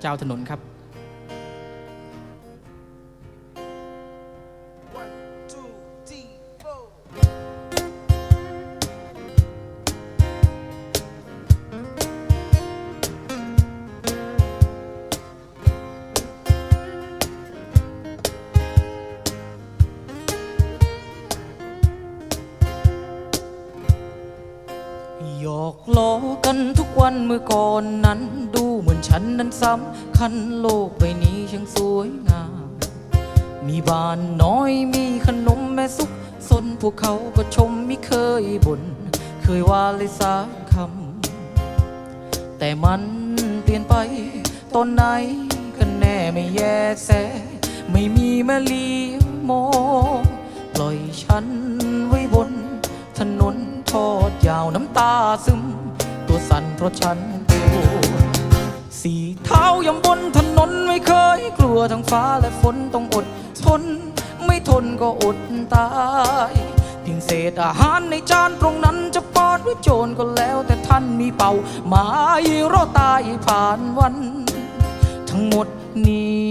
เจ้าถนนครับ หยอกล้อกันทุกวันเมื่อก่อนนั้น ดูเหมือนฉันนั้นสำคัญโลกใบนี้ช่างสวยงาม มีบ้านน้อยมีขนมแม่สุกสนพวกเขาก็ชมไม่เคยบน่นเคยว่าเลยสักคำ แต่มันเปลี่ยนไป ตอนไหนกันแน่ไม่แย่แส ไม่มีแม่เลี้ยวมองปล่อยฉันไว้บน ถนนทอดยาวน้ำตาซึม ตัวสั่นเพราะฉันกลัวสีเท้ายำบนถนนไม่เคยกลัวทั้งฟ้าและฝนต้องอดทน ไม่ทนก็อดตายเพียงเศษอาหารในจานตรงนั้นจะป้อนหรือโจรก็แล้วแต่ท่านมีเป่าหมายรอตายผ่านวัน ทั้งหมดนี้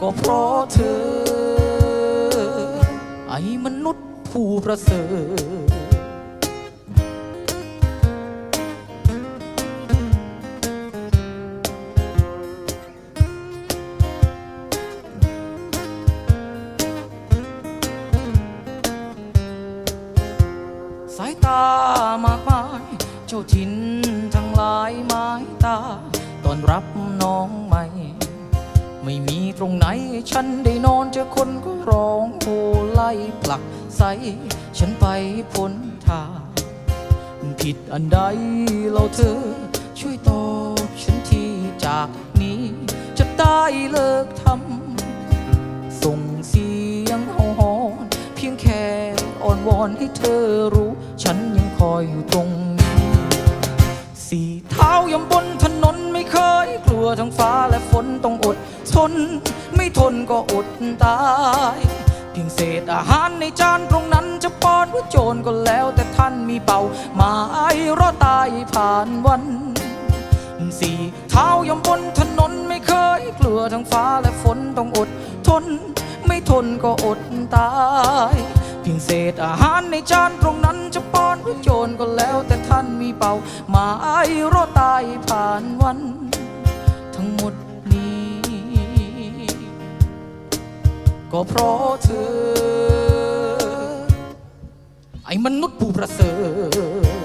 ก็เพราะเธอ มนุษย์ผู้ประเสริฐสายตามากมาย เจ้าถิ่นทั้งหลายไม้ตาตอนรับ ตรงไหน ฉันได้นอนเจอคนก็ร้องโหไล่ผลักใสฉันไปพ้นทาง ผิดอันใดเราเธอ ช่วยตอบฉันทีจากนี้ จะได้เลิกทำส่งเสียงเห่าหอน เพียงแค่อ่อนวอนให้เธอรู้ ฉันยังคอยอยู่ตรง สีเท้ายำบนถนนไม่เคย กลัวทั้งฟ้าและฝนต้องอด ทน ไม่ทนก็อดตาย เพียงเศษอาหารในจานตรงนั้นจะป้อนว่าโจรก็แล้ว แต่ท่านมีเป่าหมายรอตายผ่านวันสี่เท้ายำบนถนนไม่เคย กลัวทั้งฟ้าและฝนต้องอด ทน ไม่ทนก็อดตาย เพียงเศษอาหารในจานตรงนั้นจะป้อน หรือโจรก็แล้วแต่ท่านมีเป่าหมายรอตายผ่านวัน ทั้งหมดนี้ ก็เพราะเธอ ไอ้มนุษย์ผู้ประเสริฐ